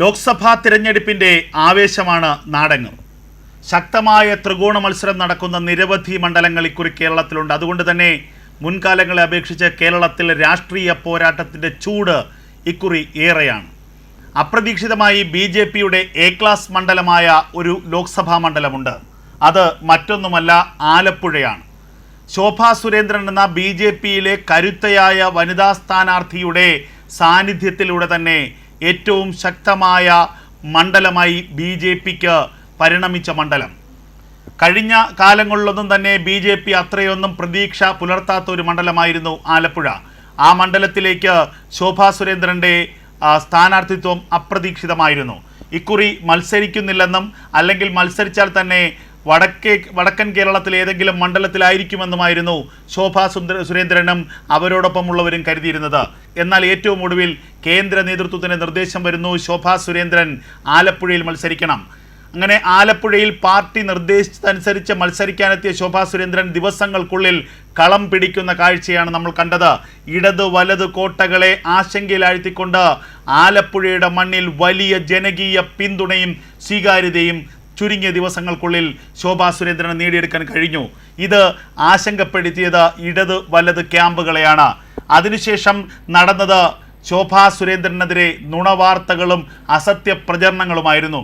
ലോക്സഭാ തിരഞ്ഞെടുപ്പിന്റെ ആവേശമാണ് നാടെങ്ങും. ശക്തമായ ത്രികോണ മത്സരം നടക്കുന്ന നിരവധി മണ്ഡലങ്ങൾ ഇക്കുറി കേരളത്തിലുണ്ട്. അതുകൊണ്ട് തന്നെ മുൻകാലങ്ങളെ അപേക്ഷിച്ച് കേരളത്തിൽ രാഷ്ട്രീയ പോരാട്ടത്തിന്റെ ചൂട് ഇക്കുറി ഏറെയാണ്. അപ്രതീക്ഷിതമായി ബി ജെ പിയുടെ എ ക്ലാസ് മണ്ഡലമായ ഒരു ലോക്സഭാ മണ്ഡലമുണ്ട്. അത് മറ്റൊന്നുമല്ല ആലപ്പുഴയാണ്. ശോഭാ സുരേന്ദ്രൻ എന്ന ബി ജെ പിയിലെ കരുത്തയായ വനിതാ സ്ഥാനാർത്ഥിയുടെ സാന്നിധ്യത്തിലൂടെ തന്നെ ഏറ്റവും ശക്തമായ മണ്ഡലമായി ബി ജെ പിക്ക് പരിണമിച്ച മണ്ഡലം. കഴിഞ്ഞ കാലങ്ങളിലൊന്നും തന്നെ ബി ജെ പി അത്രയൊന്നും പ്രതീക്ഷ പുലർത്താത്ത ഒരു മണ്ഡലമായിരുന്നു ആലപ്പുഴ. ആ മണ്ഡലത്തിലേക്ക് ശോഭാ സുരേന്ദ്രന്റെ സ്ഥാനാർത്ഥിത്വം അപ്രതീക്ഷിതമായിരുന്നു. ഇക്കുറി മത്സരിക്കുന്നില്ലെന്നും അല്ലെങ്കിൽ മത്സരിച്ചാൽ തന്നെ വടക്കേ വടക്കൻ കേരളത്തിൽ ഏതെങ്കിലും മണ്ഡലത്തിലായിരിക്കുമെന്നുമായിരുന്നു ശോഭാ സുന്ദര സുരേന്ദ്രനും അവരോടൊപ്പമുള്ളവരും കരുതിയിരുന്നത്. എന്നാൽ ഏറ്റവും ഒടുവിൽ കേന്ദ്ര നേതൃത്വത്തിന് നിർദ്ദേശം വരുന്നു ശോഭാ സുരേന്ദ്രൻ ആലപ്പുഴയിൽ മത്സരിക്കണം. അങ്ങനെ ആലപ്പുഴയിൽ പാർട്ടി നിർദ്ദേശിച്ചതനുസരിച്ച് മത്സരിക്കാനെത്തിയ ശോഭാ സുരേന്ദ്രൻ ദിവസങ്ങൾക്കുള്ളിൽ കളം പിടിക്കുന്ന കാഴ്ചയാണ് നമ്മൾ കണ്ടത്. ഇടത് വലത് കോട്ടകളെ ആശങ്കയിലാഴ്ത്തിക്കൊണ്ട് ആലപ്പുഴയുടെ മണ്ണിൽ വലിയ ജനകീയ പിന്തുണയും സ്വീകാര്യതയും ചുരുങ്ങിയ ദിവസങ്ങൾക്കുള്ളിൽ ശോഭാ സുരേന്ദ്രന് നേടിയെടുക്കാൻ കഴിഞ്ഞു. ഇത് ആശങ്കപ്പെടുത്തിയത് ഇടത് വലത് ക്യാമ്പുകളെയാണ്. അതിനുശേഷം നടന്നത് ശോഭാ സുരേന്ദ്രനെതിരെ നുണവാർത്തകളും അസത്യ പ്രചരണങ്ങളുമായിരുന്നു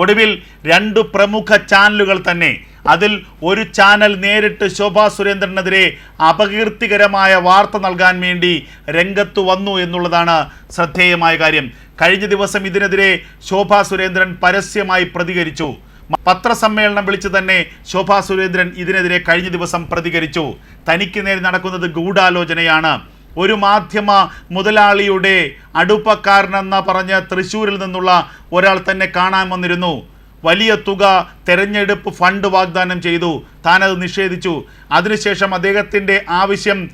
ഒടുവിൽ രണ്ട് പ്രമുഖ ചാനലുകൾ തന്നെ അതിൽ ഒരു ചാനൽ നേരിട്ട് ശോഭാ സുരേന്ദ്രനെതിരെ അപകീർത്തികരമായ വാർത്ത നൽകാൻ വേണ്ടി രംഗത്ത് വന്നു എന്നുള്ളതാണ് ശ്രദ്ധേയമായ കാര്യം. കഴിഞ്ഞ ദിവസം ഇതിനെതിരെ ശോഭാ സുരേന്ദ്രൻ പരസ്യമായി പ്രതികരിച്ചു. പത്രസമ്മേളനം വിളിച്ച് തന്നെ ശോഭാ സുരേന്ദ്രൻ ഇതിനെതിരെ കഴിഞ്ഞ ദിവസം പ്രതികരിച്ചു. തനിക്ക് നേരെ നടക്കുന്നത് ഗൂഢാലോചനയാണ്. ഒരു മാധ്യമ മുതലാളിയുടെ അടുപ്പക്കാരനെന്ന പറഞ്ഞ് തൃശ്ശൂരിൽ നിന്നുള്ള ഒരാൾ തന്നെ കാണാൻ വന്നിരുന്നു. വലിയ തുക തെരഞ്ഞെടുപ്പ് ഫണ്ട് വാഗ്ദാനം ചെയ്തു. താനത് നിഷേധിച്ചു. അതിനുശേഷം അദ്ദേഹത്തിന്റെ ആവശ്യം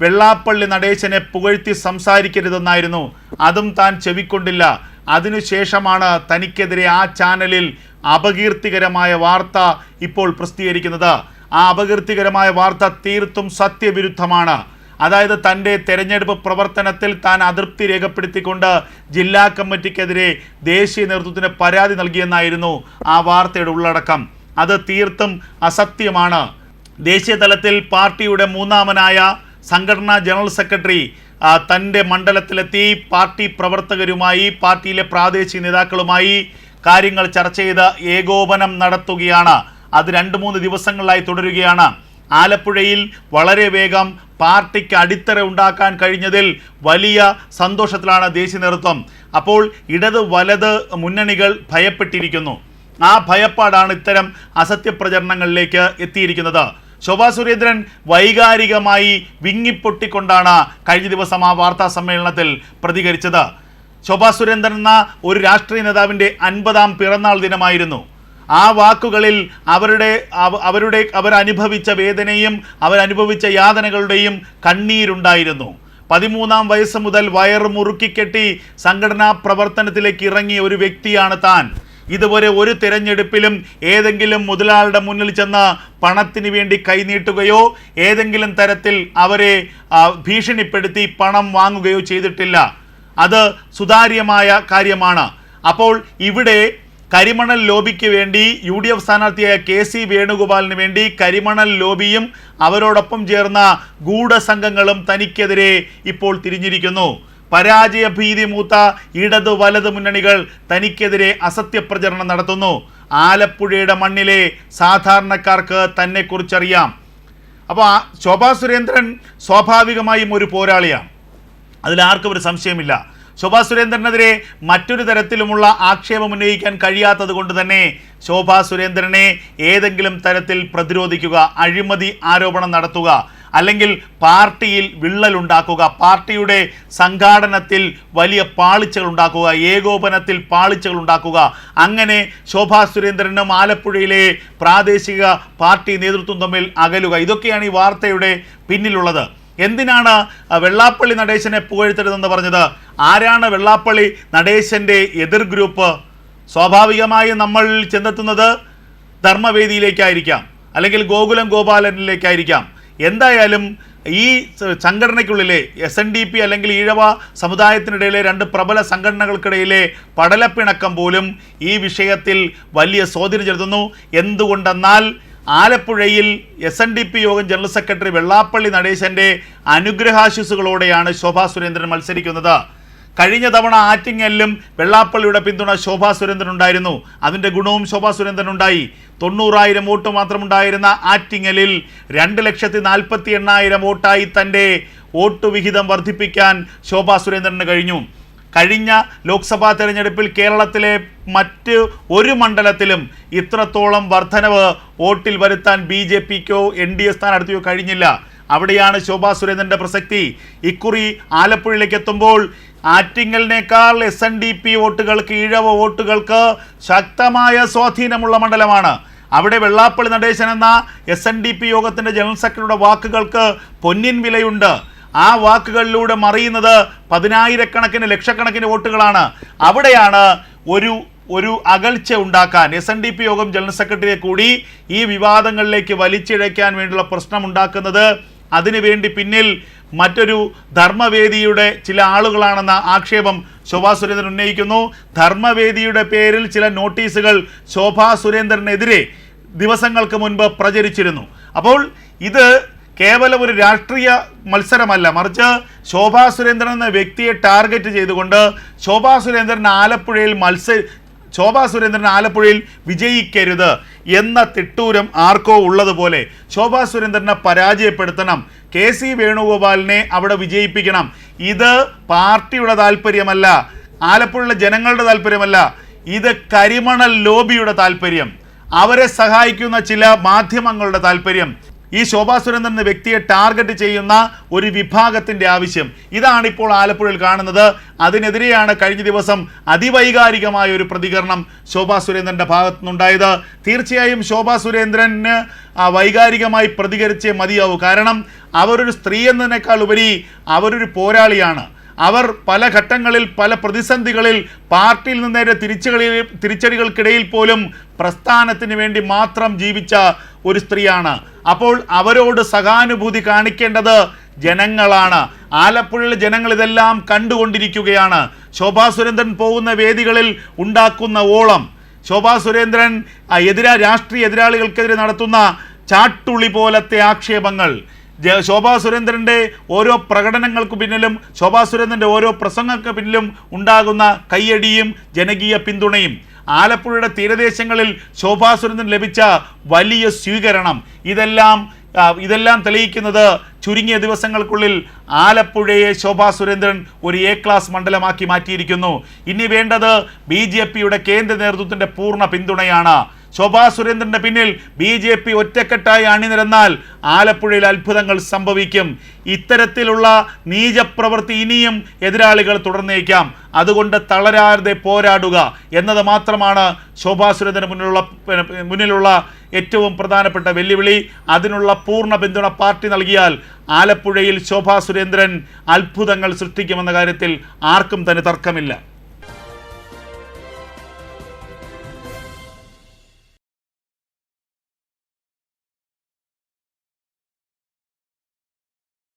വെള്ളാപ്പള്ളി നടേശനെ പുകഴ്ത്തി സംസാരിക്കരുതെന്നായിരുന്നു. അതും താൻ ചെവിക്കൊണ്ടില്ല. അതിനുശേഷമാണ് തനിക്കെതിരെ ആ ചാനലിൽ അപകീർത്തികരമായ വാർത്ത ഇപ്പോൾ പ്രസിദ്ധീകരിക്കുന്നത്. ആ അപകീർത്തികരമായ വാർത്ത തീർത്തും സത്യവിരുദ്ധമാണ്. അതായത് തന്റെ തെരഞ്ഞെടുപ്പ് പ്രവർത്തനത്തിൽ താൻ അതൃപ്തി രേഖപ്പെടുത്തിക്കൊണ്ട് ജില്ലാ കമ്മിറ്റിക്കെതിരെ ദേശീയ നേതൃത്വത്തിന് പരാതി നൽകിയെന്നായിരുന്നു ആ വാർത്തയുടെ ഉള്ളടക്കം. അത് തീർത്തും അസത്യമാണ്. ദേശീയ തലത്തിൽ പാർട്ടിയുടെ മൂന്നാമനായ സംഘടനാ ജനറൽ സെക്രട്ടറി തന്റെ മണ്ഡലത്തിലെത്തി പാർട്ടി പ്രവർത്തകരുമായി പാർട്ടിയിലെ പ്രാദേശിക നേതാക്കളുമായി കാര്യങ്ങൾ ചർച്ച ചെയ്ത് ഏകോപനം നടത്തുകയാണ്. അത് രണ്ട് മൂന്ന് ദിവസങ്ങളിലായി തുടരുകയാണ്. ആലപ്പുഴയിൽ വളരെ വേഗം പാർട്ടിക്ക് അടിത്തറ ഉണ്ടാക്കാൻ കഴിഞ്ഞതിൽ വലിയ സന്തോഷത്തിലാണ് ദേശീയ നേതൃത്വം. അപ്പോൾ ഇടത് വലത് മുന്നണികൾ ഭയപ്പെട്ടിരിക്കുന്നു. ആ ഭയപ്പാടാണ് ഇത്തരം അസത്യപ്രചരണങ്ങളിലേക്ക് എത്തിയിരിക്കുന്നത്. ശോഭാ സുരേന്ദ്രൻ വൈകാരികമായി വിങ്ങിപ്പൊട്ടിക്കൊണ്ടാണ് കഴിഞ്ഞ ദിവസം ആ വാർത്താ സമ്മേളനത്തിൽ പ്രതികരിച്ചത്. ശോഭാ സുരേന്ദ്രൻ എന്ന ഒരു രാഷ്ട്രീയ നേതാവിന്റെ അൻപതാം പിറന്നാൾ ദിനമായിരുന്നു. ആ വാക്കുകളിൽ അവരുടെ അവ- അവരുടെ അവരനുഭവിച്ച വേദനയും അവരനുഭവിച്ച യാതനകളുടെയും കണ്ണീരുണ്ടായിരുന്നു. പതിമൂന്നാം വയസ്സ് മുതൽ വയറ് മുറുക്കിക്കെട്ടി സംഘടനാ പ്രവർത്തനത്തിലേക്ക് ഇറങ്ങിയ ഒരു വ്യക്തിയാണ് താൻ. ഇതുവരെ ഒരു തിരഞ്ഞെടുപ്പിലും ഏതെങ്കിലും മുതലാളുടെ മുന്നിൽ ചെന്ന് പണത്തിന് വേണ്ടി കൈനീട്ടുകയോ ഏതെങ്കിലും തരത്തിൽ അവരെ ഭീഷണിപ്പെടുത്തി പണം വാങ്ങുകയോ ചെയ്തിട്ടില്ല. അത് സുതാര്യമായ കാര്യമാണ്. അപ്പോൾ ഇവിടെ കരിമണൽ ലോബിക്ക് വേണ്ടി യു ഡി എഫ് സ്ഥാനാർത്ഥിയായ കെ സി വേണുഗോപാലിന് വേണ്ടി കരിമണൽ ലോബിയും അവരോടൊപ്പം ചേർന്ന ഗൂഢസംഘങ്ങളും തനിക്കെതിരെ ഇപ്പോൾ തിരിഞ്ഞിരിക്കുന്നു. പരാജയ ഭീതി മൂത്ത ഇടത് വലത് മുന്നണികൾ തനിക്കെതിരെ അസത്യപ്രചരണം നടത്തുന്നു. ആലപ്പുഴയുടെ മണ്ണിലെ സാധാരണക്കാർക്ക് തന്നെക്കുറിച്ചറിയാം. അപ്പോൾ ശോഭാ സുരേന്ദ്രൻ സ്വാഭാവികമായും ഒരു പോരാളിയാണ്. അതിലാർക്കും ഒരു സംശയമില്ല. ശോഭാ സുരേന്ദ്രനെതിരെ മറ്റൊരു തരത്തിലുമുള്ള ആക്ഷേപം ഉന്നയിക്കാൻ കഴിയാത്തത് കൊണ്ട് തന്നെ ശോഭാ സുരേന്ദ്രനെ ഏതെങ്കിലും തരത്തിൽ പ്രതിരോധിക്കുക അഴിമതി ആരോപണം നടത്തുക അല്ലെങ്കിൽ പാർട്ടിയിൽ വിള്ളലുണ്ടാക്കുക പാർട്ടിയുടെ സംഘാടനത്തിൽ വലിയ പാളിച്ചകൾ ഉണ്ടാക്കുക ഏകോപനത്തിൽ പാളിച്ചകൾ ഉണ്ടാക്കുക. അങ്ങനെ ശോഭാ സുരേന്ദ്രനും ആലപ്പുഴയിലെ പ്രാദേശിക പാർട്ടി നേതൃത്വം തമ്മിൽ അകലുക. ഇതൊക്കെയാണ് ഈ വാർത്തയുടെ പിന്നിലുള്ളത്. എന്തിനാണ് വെള്ളാപ്പള്ളി നടേശനെ പുകഴ്ത്തരുതെന്ന് പറഞ്ഞത്? ആരാണ് വെള്ളാപ്പള്ളി നടേശന്റെ എതിർ ഗ്രൂപ്പ്? സ്വാഭാവികമായും നമ്മൾ ചെന്നെത്തുന്നത് ധർമ്മവേദിയിലേക്കായിരിക്കാം അല്ലെങ്കിൽ ഗോകുലം ഗോപാലനിലേക്കായിരിക്കാം. എന്തായാലും ഈ സംഘടനയ്ക്കുള്ളിലെ എസ് എൻ ഡി പി അല്ലെങ്കിൽ ഈഴവ സമുദായത്തിനിടയിലെ രണ്ട് പ്രബല സംഘടനകൾക്കിടയിലെ പടലപ്പിണക്കം പോലും ഈ വിഷയത്തിൽ വലിയ സ്വാധീനം ചെലുത്തുന്നു. എന്തുകൊണ്ടെന്നാൽ ആലപ്പുഴയിൽ S N D P Yogam general secretary Vellappally നടേശന്റെ അനുഗ്രഹാശിസുകളോടെയാണ് ശോഭാ സുരേന്ദ്രൻ മത്സരിക്കുന്നത്. കഴിഞ്ഞ തവണ ആറ്റിങ്ങലിലും വെള്ളാപ്പള്ളിയുടെ പിന്തുണ ശോഭാ സുരേന്ദ്രൻ ഉണ്ടായിരുന്നു. അതിന്റെ ഗുണവും ശോഭാ സുരേന്ദ്രൻ ഉണ്ടായി. തൊണ്ണൂറായിരം വോട്ട് മാത്രമുണ്ടായിരുന്ന ആറ്റിങ്ങലിൽ രണ്ട് ലക്ഷത്തി നാൽപ്പത്തി എണ്ണായിരം വോട്ടായി തന്റെ വോട്ട് വിഹിതം വർദ്ധിപ്പിക്കാൻ ശോഭാ സുരേന്ദ്രന് കഴിഞ്ഞു. കഴിഞ്ഞ ലോക്സഭാ തെരഞ്ഞെടുപ്പിൽ കേരളത്തിലെ മറ്റ് ഒരു മണ്ഡലത്തിലും ഇത്രത്തോളം വർധനവ് വോട്ടിൽ വരുത്താൻ ബി ജെ പിക്കോ എൻ ഡി എ സ്ഥാനാർത്ഥിയോ കഴിഞ്ഞില്ല. അവിടെയാണ് ശോഭാ സുരേന്ദ്രന്റെ പ്രസക്തി. ഇക്കുറി ആലപ്പുഴയിലേക്ക് എത്തുമ്പോൾ ആറ്റിങ്ങലിനേക്കാൾ എസ് എൻ ഡി പി വോട്ടുകൾക്ക് ഈഴവ വോട്ടുകൾക്ക് ശക്തമായ സ്വാധീനമുള്ള മണ്ഡലമാണ്. അവിടെ വെള്ളാപ്പള്ളി നടേശൻ എന്ന എസ് എൻ ഡി പി യോഗത്തിന്റെ ജനറൽ സെക്രട്ടറിയുടെ വാക്കുകൾക്ക് പൊന്നിൻ വിലയുണ്ട്. ആ വാക്കുകളിലൂടെ മറിയുന്നത് പതിനായിരക്കണക്കിന് ലക്ഷക്കണക്കിന് വോട്ടുകളാണ്. അവിടെയാണ് ഒരു ഒരു അകൽച്ച ഉണ്ടാക്കാൻ എസ് എൻ ഡി പി യോഗം ജനറൽ സെക്രട്ടറിയെ കൂടി ഈ വിവാദങ്ങളിലേക്ക് വലിച്ചിഴയ്ക്കാൻ വേണ്ടിയുള്ള പ്രശ്നം ഉണ്ടാക്കുന്നത്. അതിനുവേണ്ടി പിന്നിൽ മറ്റൊരു ധർമ്മവേദിയുടെ ചില ആളുകളാണെന്ന ആക്ഷേപം ശോഭാ സുരേന്ദ്രൻ ഉന്നയിക്കുന്നു. ധർമ്മവേദിയുടെ പേരിൽ ചില നോട്ടീസുകൾ ശോഭാ സുരേന്ദ്രനെതിരെ ദിവസങ്ങൾക്ക് മുൻപ് പ്രചരിച്ചിരുന്നു. അപ്പോൾ ഇത് കേവലം ഒരു രാഷ്ട്രീയ മത്സരമല്ല. മറിച്ച് ശോഭാ സുരേന്ദ്രൻ എന്ന വ്യക്തിയെ ടാർഗറ്റ് ചെയ്തുകൊണ്ട് ശോഭാ സുരേന്ദ്രൻ ആലപ്പുഴയിൽ മത്സര ശോഭാ സുരേന്ദ്രൻ ആലപ്പുഴയിൽ വിജയിക്കരുത് എന്ന തിട്ടൂരം ആർക്കോ ഉള്ളതുപോലെ ശോഭാ സുരേന്ദ്രനെ പരാജയപ്പെടുത്തണം. കെ സി വേണുഗോപാലിനെ അവിടെ വിജയിപ്പിക്കണം. ഇത് പാർട്ടിയുടെ താല്പര്യമല്ല ആലപ്പുഴയിലെ ജനങ്ങളുടെ താല്പര്യമല്ല ഇത് കരിമണൽ ലോബിയുടെ താല്പര്യം. അവരെ സഹായിക്കുന്ന ചില മാധ്യമങ്ങളുടെ താല്പര്യം. ഈ ശോഭാ സുരേന്ദ്രൻ എന്ന വ്യക്തിയെ ടാർഗറ്റ് ചെയ്യുന്ന ഒരു വിഭാഗത്തിന്റെ ആവശ്യം. ഇതാണ് ഇപ്പോൾ ആലപ്പുഴയിൽ കാണുന്നത്. അതിനെതിരെയാണ് കഴിഞ്ഞ ദിവസം അതിവൈകാരികമായ ഒരു പ്രതികരണം ശോഭാ സുരേന്ദ്രന്റെ ഭാഗത്തു നിന്നുണ്ടായത് തീർച്ചയായും ശോഭാ സുരേന്ദ്രന് വൈകാരികമായി പ്രതികരിച്ചേ മതിയാവൂ. കാരണം അവരൊരു സ്ത്രീ എന്നതിനേക്കാൾ ഉപരി അവരൊരു പോരാളിയാണ്. അവർ പല ഘട്ടങ്ങളിൽ പല പ്രതിസന്ധികളിൽ പാർട്ടിയിൽ നിന്ന് നേരെ തിരിച്ചുകളിൽ തിരിച്ചടികൾക്കിടയിൽ പോലും പ്രസ്ഥാനത്തിന് വേണ്ടി മാത്രം ജീവിച്ച ഒരു സ്ത്രീയാണ്. അപ്പോൾ അവരോട് സഹാനുഭൂതി കാണിക്കേണ്ടത് ജനങ്ങളാണ്. ആലപ്പുഴയിലെ ജനങ്ങൾ ഇതെല്ലാം കണ്ടുകൊണ്ടിരിക്കുകയാണ്. ശോഭാ സുരേന്ദ്രൻ പോകുന്ന വേദികളിൽ ഉണ്ടാക്കുന്ന ഓളം. ശോഭാ സുരേന്ദ്രൻ എതിരാ രാഷ്ട്രീയ എതിരാളികൾക്കെതിരെ നടത്തുന്ന ചാട്ടുളി പോലത്തെ ആക്ഷേപങ്ങൾ. ശോഭാ സുരേന്ദ്രന്റെ ഓരോ പ്രകടനങ്ങൾക്ക് പിന്നിലും ശോഭാ സുരേന്ദ്രന്റെ ഓരോ പ്രസംഗങ്ങൾക്ക് പിന്നിലും ഉണ്ടാകുന്ന കയ്യടിയും ജനകീയ പിന്തുണയും. ആലപ്പുഴയുടെ തീരദേശങ്ങളിൽ ശോഭാ സുരേന്ദ്രൻ ലഭിച്ച വലിയ സ്വീകരണം. ഇതെല്ലാം ഇതെല്ലാം തെളിയിക്കുന്നത് ചുരുങ്ങിയ ദിവസങ്ങൾക്കുള്ളിൽ ആലപ്പുഴയെ ശോഭാ സുരേന്ദ്രൻ ഒരു എ ക്ലാസ് മണ്ഡലമാക്കി മാറ്റിയിരിക്കുന്നു. ഇനി വേണ്ടത് ബി കേന്ദ്ര നേതൃത്വത്തിന്റെ പൂർണ പിന്തുണയാണ്. ശോഭാ സുരേന്ദ്രന്റെ പിന്നിൽ ബി ജെ പി ഒറ്റക്കെട്ടായി അണിനിരന്നാൽ ആലപ്പുഴയിൽ അത്ഭുതങ്ങൾ സംഭവിക്കും. ഇത്തരത്തിലുള്ള നീചപ്രവൃത്തി ഇനിയും എതിരാളികൾ തുടർന്നേക്കാം. അതുകൊണ്ട് തളരാതെ പോരാടുക എന്നത് മാത്രമാണ് ശോഭാ സുരേന്ദ്രന് മുന്നിലുള്ള മുന്നിലുള്ള ഏറ്റവും പ്രധാനപ്പെട്ട വെല്ലുവിളി. അതിനുള്ള പൂർണ പിന്തുണ പാർട്ടി നൽകിയാൽ ആലപ്പുഴയിൽ ശോഭാ സുരേന്ദ്രൻ അത്ഭുതങ്ങൾ സൃഷ്ടിക്കുമെന്ന കാര്യത്തിൽ ആർക്കും തന്നെ തർക്കമില്ല.